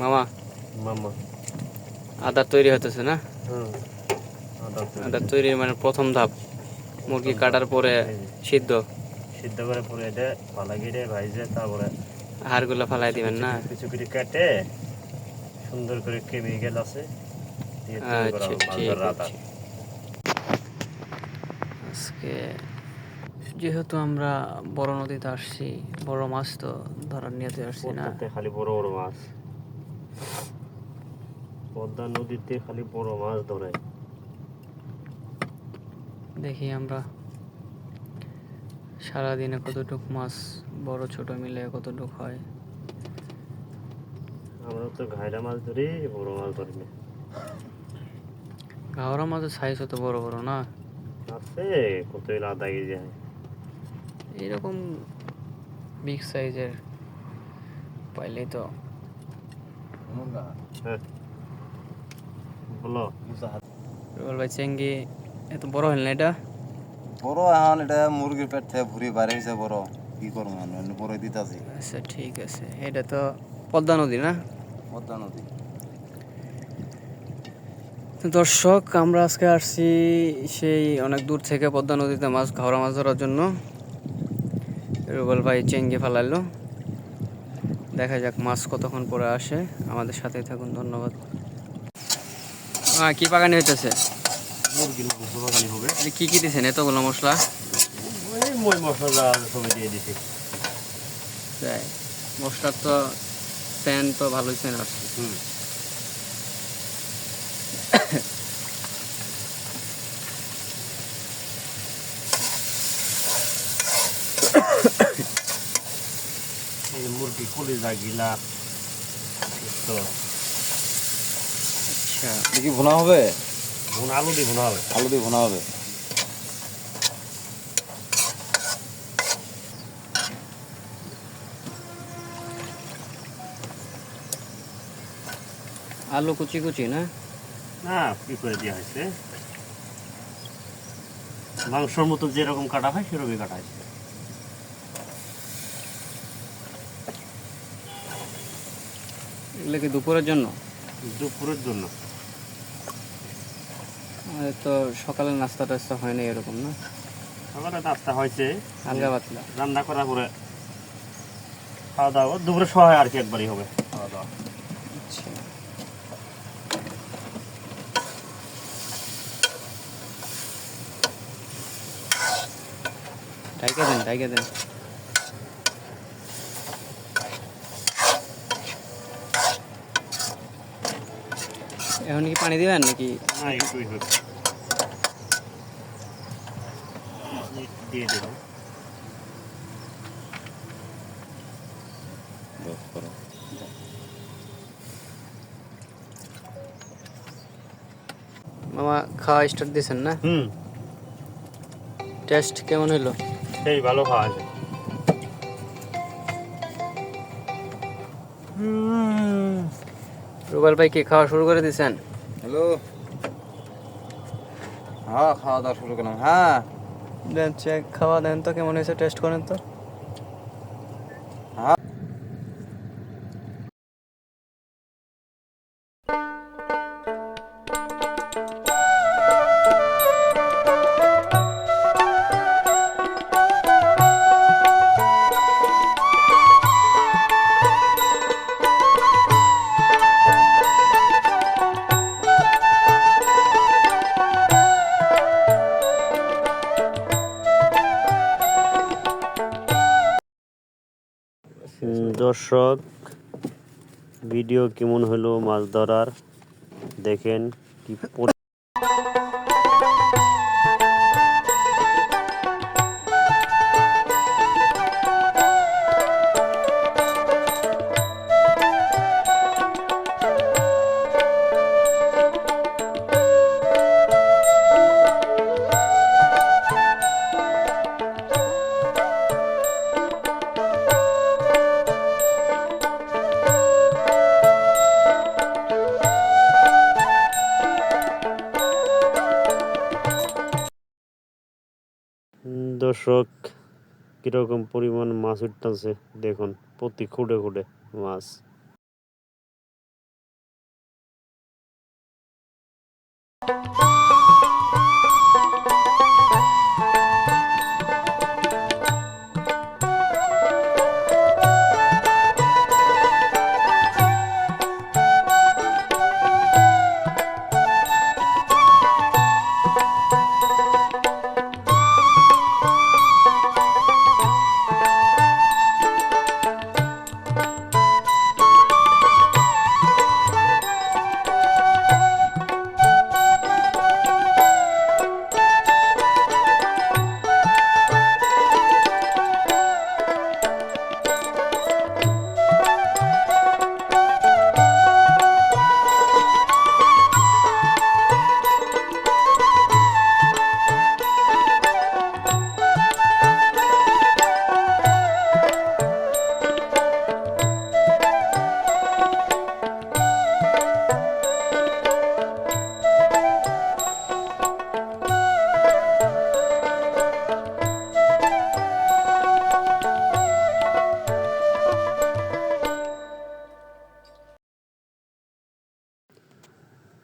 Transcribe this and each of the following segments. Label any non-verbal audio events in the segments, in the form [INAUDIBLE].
মামা? মামা। আদার তৈরি হতেছে না? আদা তৈরি। মানে প্রথম ধাপ। মুরগি কাটার পরে সিদ্ধ। সিদ্ধ করে পরে এটা পালা গিরে ভাইজে তারপরে হাড়গুলো ফালাই দিবেন না? কিছু কিছু কেটে সুন্দর করে কেমিক্যাল আছে। আচ্ছা ঠিক আছে। আজকে যেহেতু আমরা বড় নদীতে আসছি বড় মাছ তো ধরার নিয়েতে আসছি না। খালি বড় বড় মাছ। পদ্মা নদীতে খালি বড় মাছ ধরে। দেখি আমরা সারাদিনে কতটুক মাছ বড় ছোট মিলে কতটুক হয়। আমরা তো ঘাইরা মাছ ধরি বড় মাছ ধরি না। ঘাওড়া মাছের সাইজ তো বড় বড় না? আছে কত আধা কেজি হয়। এরকম বিগ সাইজের পাইলেই তো রুবেল ভাই চেঙ্গি এত বড় হল না এটা? বড় এখন এটা মুরগির পেট থেকে ভুড়ি বাইরে হয়েছে বড়। কি করব বড় দিতাছি। আচ্ছা ঠিক আছে। এটা তো পদ্মা নদী না? পদ্মা নদী। দর্শক আমরা আজকে আসছি সেই অনেক দূর থেকে পদ্মা নদীতে মাছ ঘাওড়া মাছ ধরার জন্য। রুবেল ভাই চেঙ্গি ফেলাইলো। দেখা যাক মাছ কতক্ষণ পরে আসে। আমাদের সাথেই থাকুন ধন্যবাদ। হ্যাঁ কি বাগানি হইতেছে? মুরগির মাংস হবে। কি কি দিয়েছেন এতগুলো মশলা? মশলা সবই দিয়ে দিছি। তাই মশলার তো সেন তো ভালোই সেন আসছে [COUGHS] হুম এই মুরগি কলিজা গিলা তো। আচ্ছা কি ভুনা হবে? ভুনা আলু দিয়ে ভুনা হবে। আলু দিয়ে ভুনা হবে। আলু কুচি কুচি না? না কি করে দেওয়া হয়েছে? মাংসর মতো যেরকম কাটা হয় সেরকমই কাটা হয়েছে। এগুলো কি দুপুরের জন্য? দুপুরের জন্য। আমাদের তো সকালে নাস্তা টাস্তা হয় না এরকম না? সকালে নাস্তা হয়েছে। হালকা পাতলা। রান্না করার পরে খাওয়া দাওয়া দুপুরে সহায় আর কি একবারই হবে। খাওয়া দাওয়া। আচ্ছা। ডাইকে দেন ডাইকে দেন। এখন কি পানি দিবেন নাকি? না একটুই দিয়ে দিলাম। মামা খাওয়া স্টার্ট দিয়েছেন না? হুম। টেস্ট কেমন হলো সেই ভালো খাওয়া রুবাল ভাই কি খাওয়া শুরু করে দিয়েছেন হ্যালো? হ্যাঁ খাওয়া দাওয়া শুরু করলাম। হ্যাঁ। দেন চেক খাওয়া দেন তো কেমন হয়েছে? টেস্ট করেন তো। দর্শক ভিডিও কেমন হলো মাছ ধরার? দেখেন কি দর্শক কীরকম পরিমাণ মাছ উঠতেছে দেখুন প্রতি খুঁড়ে খুঁড়ে মাছ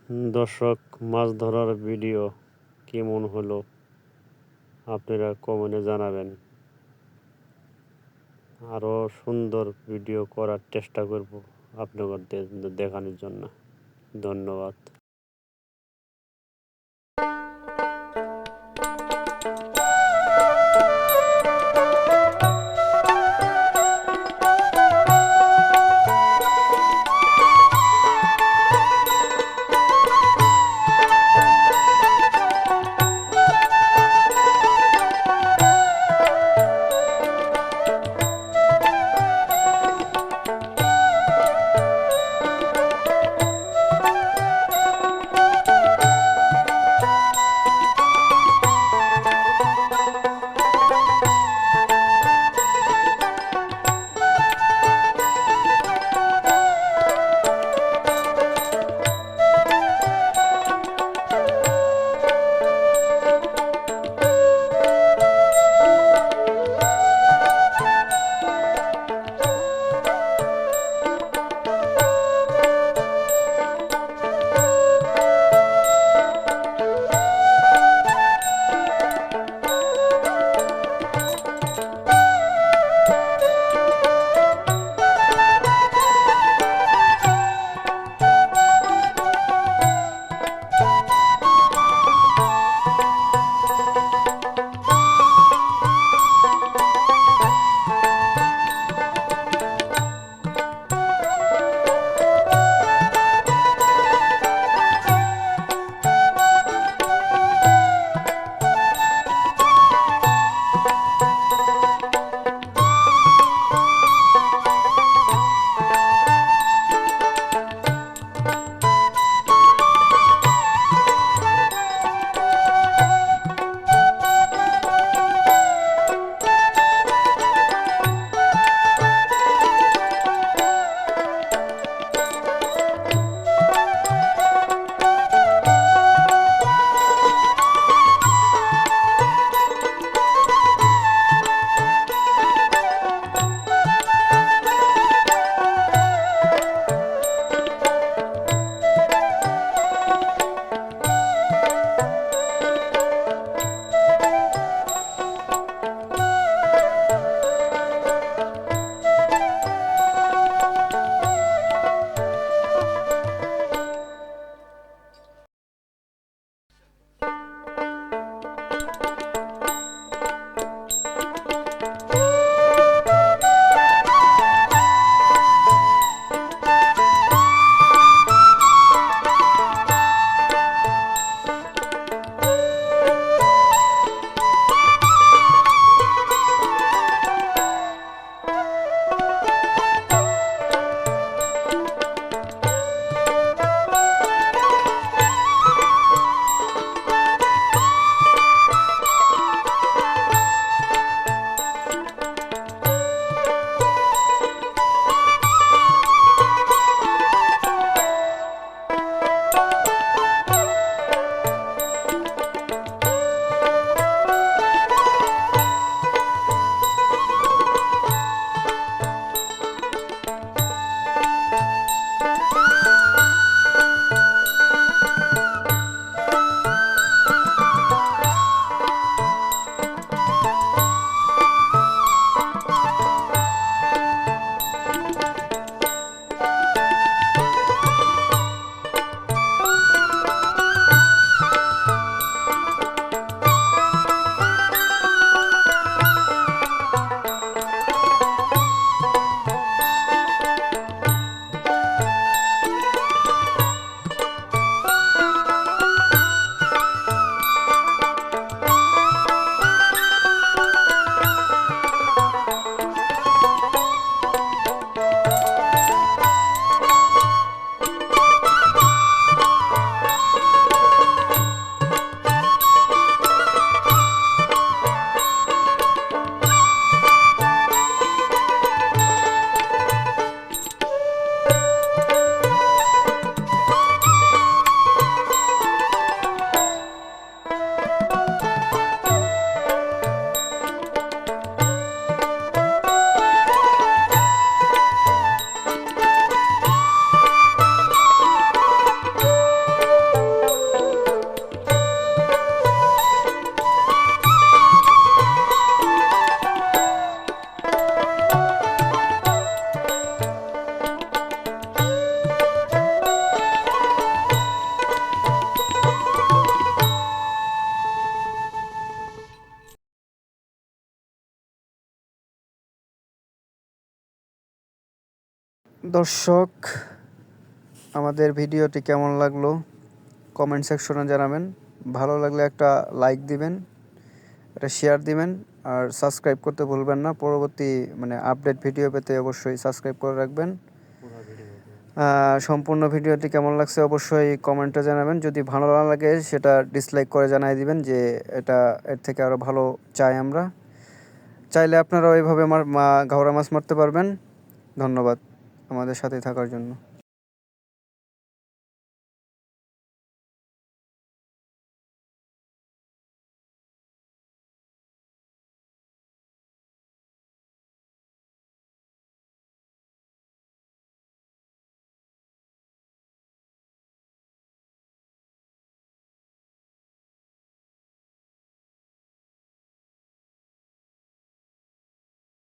দর্শক, মাছ ধরার ভিডিও কেমন হলো? আপনারা কমেন্টে জানাবেন। আরও সুন্দর ভিডিও করার চেষ্টা করব আপনাদের দেখানোর জন্য। ধন্যবাদ। দর্শক, আমাদের ভিডিওটি কেমন লাগল? কমেন্ট সেকশনে জানাবেন। ভালো লাগলে একটা লাইক দিবেন, একটা শেয়ার দিবেন, আর সাবস্ক্রাইব করতে ভুলবেন না। পরবর্তী মানে আপডেট ভিডিও পেতে অবশ্যই সাবস্ক্রাইব করে রাখবেন। সম্পূর্ণ ভিডিওটি কেমন লাগছে অবশ্যই কমেন্টে জানাবেন। যদি ভালো না লাগে, সেটা ডিসলাইক করে জানাই দিবেন যে এটা এর থেকে আরও ভালো চাই আমরা। চাইলে আপনারাও এইভাবে আমার মা ঘাওড়া মাছ মারতে পারবেন। ধন্যবাদ। আমাদের সাথে থাকার জন্য।